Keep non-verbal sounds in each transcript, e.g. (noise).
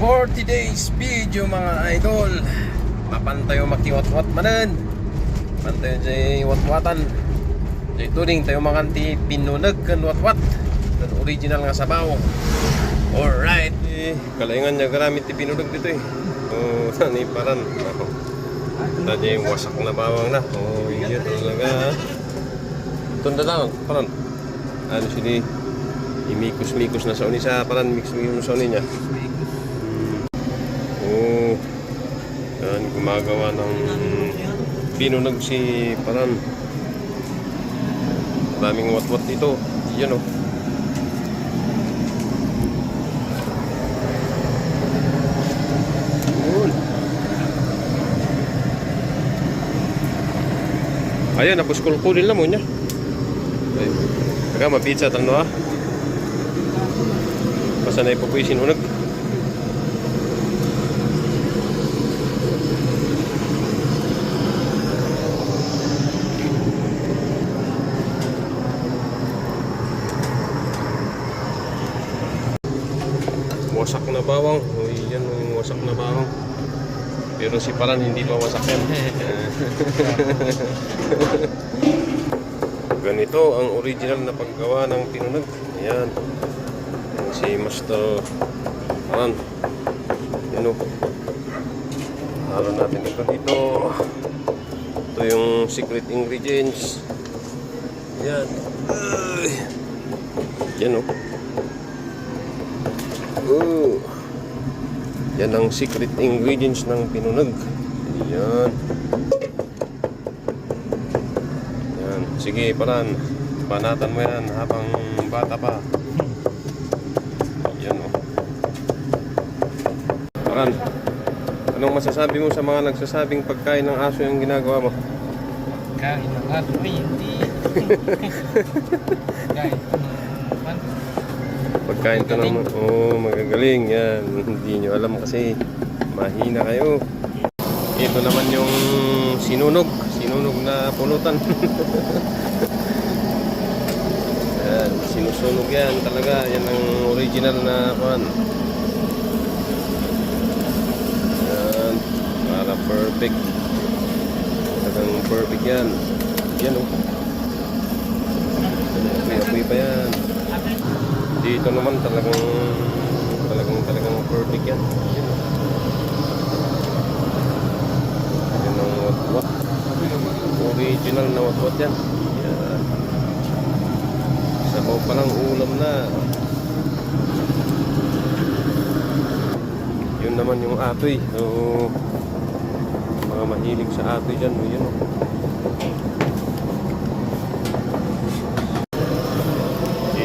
For today's video mga idol. Mapantayo makiwat-wat manan. Pantayo jay wat-watan. Jay tuning tayo makanti pinunag kan wat-wat. Dan original nga sabaw. Alright eh, Kalaingan niya garamit ti pinunag dito eh. Oh, (laughs) tani paran. Tadi yung wasak na bawang na. Oh, iya talaga Tunda lang, paran. Ano sili Imikos-mikos na sa uni sa paran mix-mix sa uni niya Oo. Yan, gumagawa ng pinunag si Paran. Maraming wat-wat dito. Yan o. Yun. Ayan, napuskulkulin lang mo niya. Ay, Taga, mapizza tano ha. Pasanay po po yung sinunag. wasak na bawang. Uy, yan yung wasak na bawang. Pero si Paran hindi pa wasak yan. (laughs) Ganito ang original na paggawa ng pinunag. Ayan. Yan si Master Paran. Yan o. Halo natin ito dito. Ito yung secret ingredients. Yan. Yan o. Oh. Yan ang secret ingredients ng pinunag. Yan. Yan. Sige, paran. Banatan mo yan habang bata pa. Yan o. Paran. Anong masasabi mo sa mga nagsasabing pagkain ng aso yung ginagawa mo? Kain ng aso ay hindi. (laughs) Kain ng. Pagkain to naman, oh, magagaling yan. Hindi nyo alam kasi mahina kayo. Ito naman yung sinunog, sinunog na pulutan. (laughs) yan, sinusunog yan talaga. Yan ang original na pan. Yan, para perfect. Talagang perfect yan. Yan oh. Apoy-apoy pa yan. Dito naman talagang talagang talagang perfect yan. Yan. Yan ang watwat. Original na watwat yan. Yan. Sabaw pa lang ulam na. Yun naman yung atoy. So, mga mahilig sa atoy dyan. Yun o.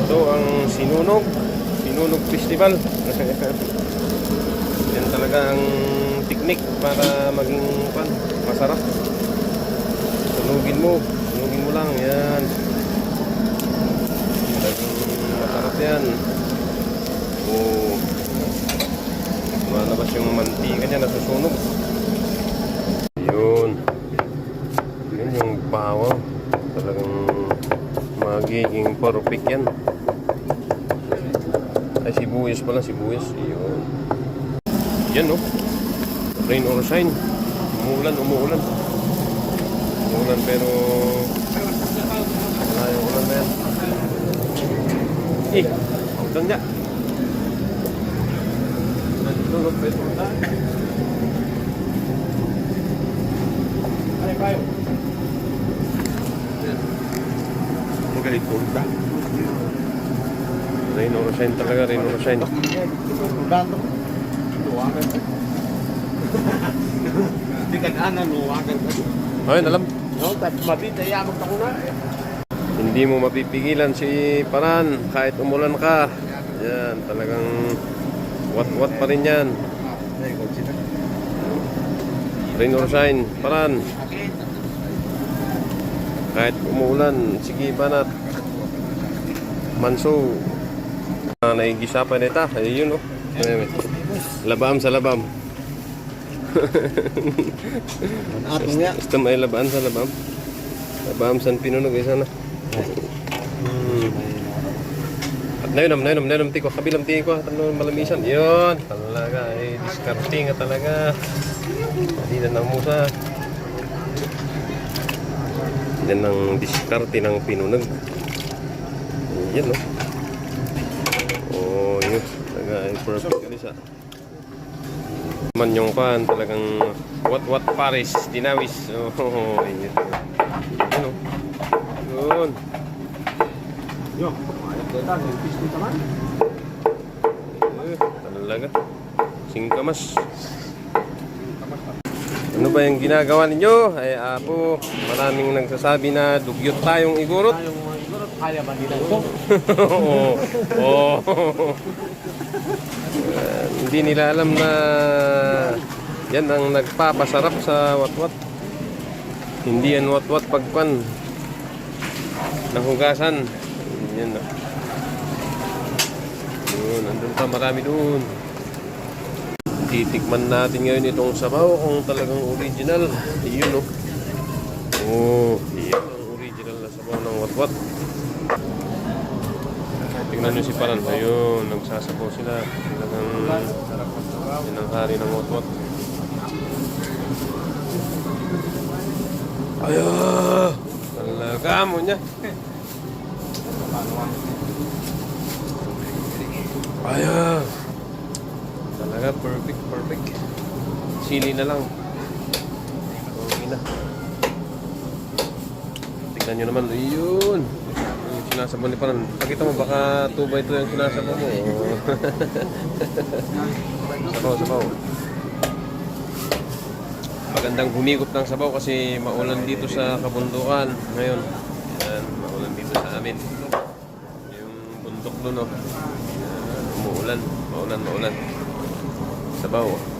Ito ang Sinunog Sinunog Festival. Yan talaga ang teknik para maging pan, masarap. Sunugin mo. Sunugin mo lang. Yan. Talagang masarap yan. O Malabas yung mantika niya nasusunog. Yun. Yun yung bawang Talagang magiging perfect yan sibuyas pala sibuyas yun yan no. Rain or shine umuulan umuulan umuulan pero wala yung ulan na yan eh po Rain or shine talaga, rain or shine. Dando. Luwagan. Di ka na luwagan. Ayun, alam. No, tapos na. Hindi mo mapipigilan si Paran kahit umulan ka. Yan, talagang wat-wat pa rin yan. Rain or shine, Paran. Kahit umuulan, sige banat. Manso. Uh, naigisa pa nita. Ayun oh. Ayun, Labam sa labam. Atong niya. Basta may labaan sa labam. Labam san pinunog isa na. Hmm. At Nainom, nainom, nainom tiko. Kabilang tiko. Tanong malamisan. Yun. Talaga. Eh, discarding talaga. Hindi na ng musa. Yan ang diskarte ng pinunag. Yan, no? Oh, yun. Talaga, eh, perfect ka sa. Man yung pan, talagang what-what Paris, dinawis. (laughs) Oh, yun. Yun, no? Yun. Yo, ayat data, yung pisngi naman. Eh, Talaga. Singkamas. Ano ba yung ginagawa ninyo? Ay, apo, maraming nagsasabi na dugyot tayong igurot. Tayong kaya ba nila ito? (laughs) Oo. Oo. Eh, hindi nila alam na yan ang nagpapasarap sa watwat. Hindi yan watwat pagpan. Nahugasan. Yan na. Yun, andun pa marami doon. Titikman natin ngayon itong sabaw kung talagang original. Yun, no? Oo, yan ang original na sabaw ng watwat. Tingnan nyo si Paran. Ayun, nagsasabaw sila. Talagang yan ang hari ng watwat. Ayun! Talaga mo niya. Ayun! Talaga perfect, perfect. Sili na lang. Okay nyo naman. Ayun! Yung sinasabo ni Paran. Pakita mo, baka tuba ito yung sinasabo mo. (laughs) sabaw, sabaw. Magandang humigop ng sabaw kasi maulan dito sa kabundukan ngayon. Yan, maulan dito sa amin. Yung bundok doon, oh. Yan, umuulan. Maulan, maulan. Sabaw.